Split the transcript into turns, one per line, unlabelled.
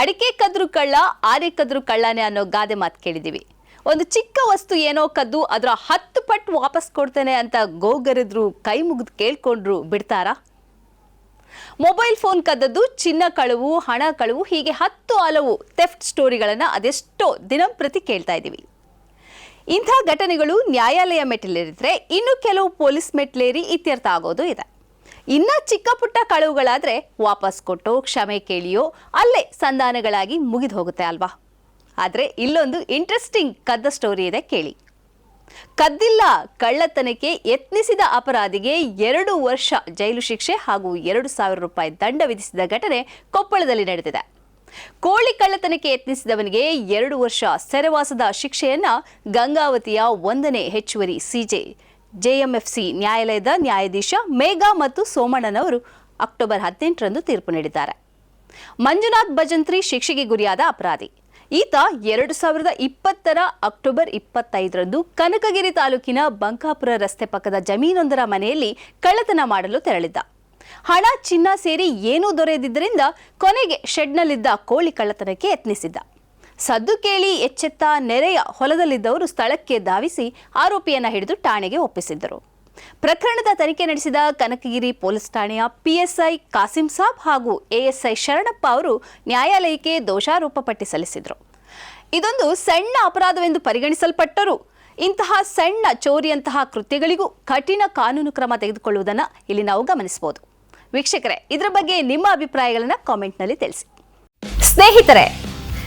ಅಡಿಕೆ ಕದ್ರು ಕಳ್ಳ ಆರೆ ಕದ್ರು ಕಳ್ಳನೇ ಅನ್ನೋ ಗಾದೆ ಮಾತು ಕೇಳಿದ್ದೀವಿ ಒಂದು ಚಿಕ್ಕ ವಸ್ತು ಏನೋ ಕದ್ದು ಅದರ ಹತ್ತು ಪಟ್ಟು ವಾಪಸ್ ಕೊಡ್ತೇನೆ ಅಂತ ಗೋಗರಿದ್ರು, ಕೈ ಮುಗಿದು ಕೇಳ್ಕೊಂಡ್ರು ಬಿಡ್ತಾರಾ? ಮೊಬೈಲ್ ಫೋನ್ ಕದ್ದದ್ದು, ಚಿನ್ನ ಕಳುವು, ಹಣ ಕಳುವು, ಹೀಗೆ ಹತ್ತು ಹಲವು ಥೆಫ್ಟ್ ಸ್ಟೋರಿಗಳನ್ನು ಅದೆಷ್ಟೋ ದಿನಂಪ್ರತಿ ಕೇಳ್ತಾ ಇದ್ದೀವಿ. ಇಂಥ ಘಟನೆಗಳು ನ್ಯಾಯಾಲಯ ಮೆಟ್ಟಿಲೇರಿದ್ರೆ ಇನ್ನು ಕೆಲವು ಪೊಲೀಸ್ ಮೆಟ್ಟಿಲೇರಿ ಇತ್ಯರ್ಥ ಆಗೋದು ಇದೆ. ಇನ್ನ ಚಿಕ್ಕ ಪುಟ್ಟ ಕಳುವುಗಳಾದ್ರೆ ವಾಪಸ್ ಕೊಟ್ಟೋ ಕ್ಷಮೆ ಕೇಳಿಯೋ ಅಲ್ಲೇ ಸಂಧಾನಗಳಾಗಿ ಮುಗಿದು ಹೋಗುತ್ತೆ ಅಲ್ವಾ? ಆದರೆ ಇಲ್ಲೊಂದು ಇಂಟ್ರೆಸ್ಟಿಂಗ್ ಕದ್ದ ಸ್ಟೋರಿ ಇದೆ ಕೇಳಿ. ಕದ್ದಿಲ್ಲ ಕಳ್ಳತನಕ್ಕೆ ಯತ್ನಿಸಿದ ಅಪರಾಧಿಗೆ ಎರಡು ವರ್ಷ ಜೈಲು ಶಿಕ್ಷೆ ಹಾಗೂ ಎರಡು ಸಾವಿರ ರೂಪಾಯಿ ದಂಡ ವಿಧಿಸಿದ ಘಟನೆ ಕೊಪ್ಪಳದಲ್ಲಿ ನಡೆದಿದೆ. ಕೋಳಿ ಕಳ್ಳತನಕ್ಕೆ ಯತ್ನಿಸಿದವನಿಗೆ ಎರಡು ವರ್ಷ ಸೆರೆವಾಸದ ಶಿಕ್ಷೆಯನ್ನ ಗಂಗಾವತಿಯ ಒಂದನೇ ಹೆಚ್ಚುವರಿ ಸಿಜೆ ಜೆಎಂಎಫ್ಸಿ ನ್ಯಾಯಾಲಯದ ನ್ಯಾಯಾಧೀಶ ಮೇಘಾ ಮತ್ತು ಸೋಮಣ್ಣನವರು ಅಕ್ಟೋಬರ್ ಹದಿನೆಂಟರಂದು ತೀರ್ಪು ನೀಡಿದ್ದಾರೆ. ಮಂಜುನಾಥ್ ಭಜಂತ್ರಿ ಶಿಕ್ಷೆಗೆ ಗುರಿಯಾದ ಅಪರಾಧಿ. ಈತ ಎರಡು ಸಾವಿರದ ಇಪ್ಪತ್ತರ ಅಕ್ಟೋಬರ್ ಇಪ್ಪತ್ತೈದರಂದು ಕನಕಗಿರಿ ತಾಲೂಕಿನ ಬಂಕಾಪುರ ರಸ್ತೆ ಪಕ್ಕದ ಜಮೀನೊಂದರ ಮನೆಯಲ್ಲಿ ಕಳ್ಳತನ ಮಾಡಲು ತೆರಳಿದ್ದ. ಹಣ, ಚಿನ್ನ ಸೇರಿ ಏನೂ ದೊರೆಯದಿದ್ದರಿಂದ ಕೊನೆಗೆ ಶೆಡ್ನಲ್ಲಿದ್ದ ಕೋಳಿ ಕಳ್ಳತನಕ್ಕೆ ಯತ್ನಿಸಿದ್ದ. ಸದ್ದು ಕೇಳಿ ಎಚ್ಚೆತ್ತ ನೆರೆಯ ಹೊಲದಲ್ಲಿದ್ದವರು ಸ್ಥಳಕ್ಕೆ ಧಾವಿಸಿ ಆರೋಪಿಯನ್ನ ಹಿಡಿದು ಠಾಣೆಗೆ ಒಪ್ಪಿಸಿದ್ದರು. ಪ್ರಕರಣದ ತನಿಖೆ ನಡೆಸಿದ ಕನಕಗಿರಿ ಪೊಲೀಸ್ ಠಾಣೆಯ ಪಿಎಸ್ಐ ಕಾಸಿಂ ಸಾಬ್ ಹಾಗೂ ಎಎಸ್ಐ ಶರಣಪ್ಪ ಅವರು ನ್ಯಾಯಾಲಯಕ್ಕೆ ದೋಷಾರೋಪ ಪಟ್ಟಿ ಸಲ್ಲಿಸಿದರು. ಇದೊಂದು ಸಣ್ಣ ಅಪರಾಧವೆಂದು ಪರಿಗಣಿಸಲ್ಪಟ್ಟರು. ಇಂತಹ ಸಣ್ಣ ಚೋರಿಯಂತಹ ಕೃತ್ಯಗಳಿಗೂ ಕಠಿಣ ಕಾನೂನು ಕ್ರಮ ತೆಗೆದುಕೊಳ್ಳುವುದನ್ನು ಇಲ್ಲಿ ನಾವು ಗಮನಿಸಬಹುದು. ವೀಕ್ಷಕರೇ, ಇದರ ಬಗ್ಗೆ ನಿಮ್ಮ ಅಭಿಪ್ರಾಯಗಳನ್ನು ಕಾಮೆಂಟ್ನಲ್ಲಿ ತಿಳಿಸಿ. ಸ್ನೇಹಿತರೆ